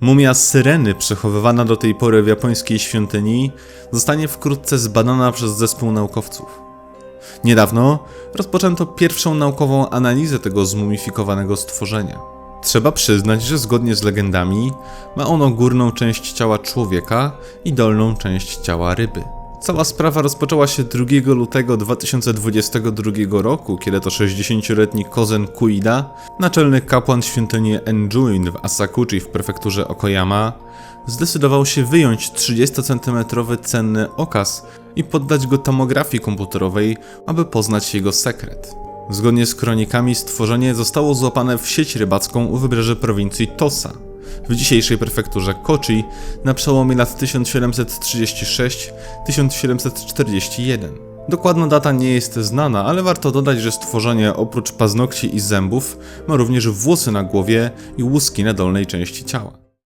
Mumia Syreny, przechowywana do tej pory w japońskiej świątyni, zostanie wkrótce zbadana przez zespół naukowców. Niedawno rozpoczęto pierwszą naukową analizę tego zmumifikowanego stworzenia. Trzeba przyznać, że zgodnie z legendami ma ono górną część ciała człowieka i dolną część ciała ryby. Cała sprawa rozpoczęła się 2 lutego 2022 roku, kiedy to 60-letni Kozen Kuida, naczelny kapłan świątyni Enjuin w Asakuchi w prefekturze Okoyama, zdecydował się wyjąć 30-centymetrowy cenny okaz i poddać go tomografii komputerowej, aby poznać jego sekret. Zgodnie z kronikami stworzenie zostało złapane w sieć rybacką u wybrzeży prowincji Tosa, w dzisiejszej prefekturze Kochi na przełomie lat 1736-1741. Dokładna data nie jest znana, ale warto dodać, że stworzenie oprócz paznokci i zębów ma również włosy na głowie i łuski na dolnej części ciała.